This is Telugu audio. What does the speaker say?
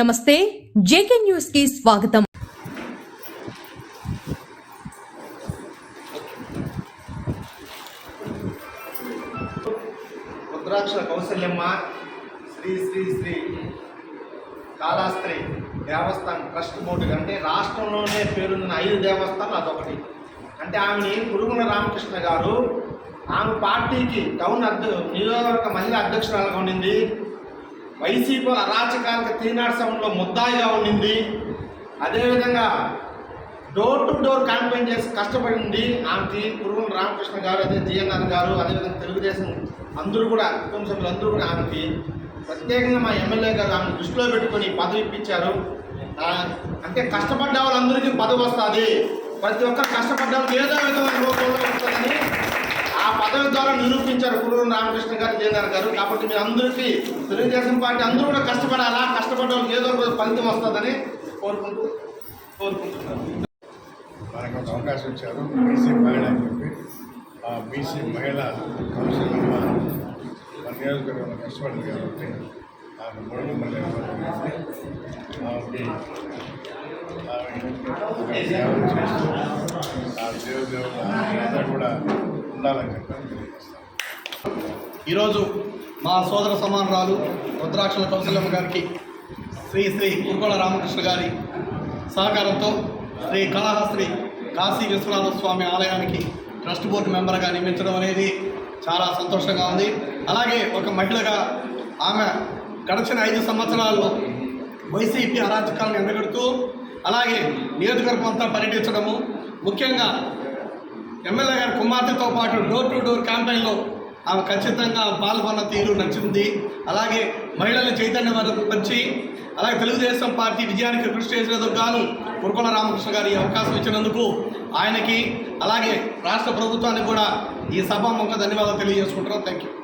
నమస్తే జేకే న్యూస్కి స్వాగతం. రుద్రాక్ష కౌశల్యమ్మ శ్రీ శ్రీ శ్రీ కాళాస్త్రి దేవస్థానం ట్రస్ట్ బోర్డు అంటే రాష్ట్రంలోనే పేరున్న ఐదు దేవస్థానాలు అదొకటి. అంటే ఆమెని పురుగుల రామకృష్ణ గారు ఆమె పార్టీకి టౌన్ అధ్య నియోజకవర్గ మహిళా అధ్యక్షురాలుగా ఉండింది. వైసీపీ అరాచకాలకు తీనాడు సమయంలో ముద్దాయిగా ఉండింది. అదేవిధంగా డోర్ టు డోర్ క్యాంపెయిన్ చేసి కష్టపడి ఉంది ఆమెకి పురుగుల రామకృష్ణ గారు అదే జిఎన్ఆర్ గారు అదేవిధంగా తెలుగుదేశం అందరూ కూడా కుటుంబ సభ్యులు అందరూ కూడా ఆమెకి ప్రత్యేకంగా మా ఎమ్మెల్యే గారు ఆమెను దృష్టిలో పెట్టుకొని పదవి ఇప్పించారు. అంటే కష్టపడ్డ వాళ్ళందరికీ పదవి వస్తుంది. ప్రతి ఒక్కరు కష్టపడ్డ వాళ్ళు ఏదో విధమైన రూపంలో వస్తుందని పదవి ద్వారా నిరూపించారు పురుగుల రామకృష్ణ గారు జయనార్ గారు. కాబట్టి మీ అందరికీ తెలుగుదేశం పార్టీ అందరూ కూడా కష్టపడాలా? కష్టపడడం ఏదో ఒక ఫలితం వస్తుందని కోరుకుంటూ కోరుకుంటున్నారు మనకు ఒక అవకాశం ఇచ్చారు బీసీ మహిళ అని చెప్పి. ఆ బీసీ మహిళ కౌన్సిల్ మన నియోజకవర్గంలో కష్టపడింది కాబట్టి ఆమె మూడు మళ్ళీ ఆమెకి ఆమె సేవలు చేస్తూ ఆ దేవుడు అందరూ కూడా ఉండాలని తెలియజేస్తాను. ఈరోజు మా సోదర సమానరాలు రుద్రాక్షల కౌశల్యమ్మ గారికి శ్రీ శ్రీ కుర్కోళ రామకృష్ణ గారి సహకారంతో శ్రీ కళాహస్త్రి కాశీ విశ్వనాథ స్వామి ఆలయానికి ట్రస్ట్ బోర్డు మెంబర్గా నియమించడం అనేది చాలా సంతోషంగా ఉంది. అలాగే ఒక మహిళగా ఆమె గడిచిన ఐదు సంవత్సరాలు వైసీపీ అరాచకాలను ఎండగడుతూ అలాగే నియోజకవర్గం అంతా పర్యటించడము ముఖ్యంగా ఎమ్మెల్యే గారి కుమార్తెతో పాటు డోర్ టు డోర్ క్యాంపెయిన్లో ఆమె ఖచ్చితంగా పాల్గొన్న తీరు నచ్చింది. అలాగే మహిళలు చైతన్యపరిచి అలాగే తెలుగుదేశం పార్టీ విజయానికి కృషి చేసినందుకు గాను కురుకొల రామకృష్ణ గారి ఈ అవకాశం ఇచ్చినందుకు ఆయనకి అలాగే రాష్ట్ర ప్రభుత్వానికి కూడా ఈ సభ సభాముఖ ధన్యవాదాలు తెలియజేసుకుంటున్నాం. Thank you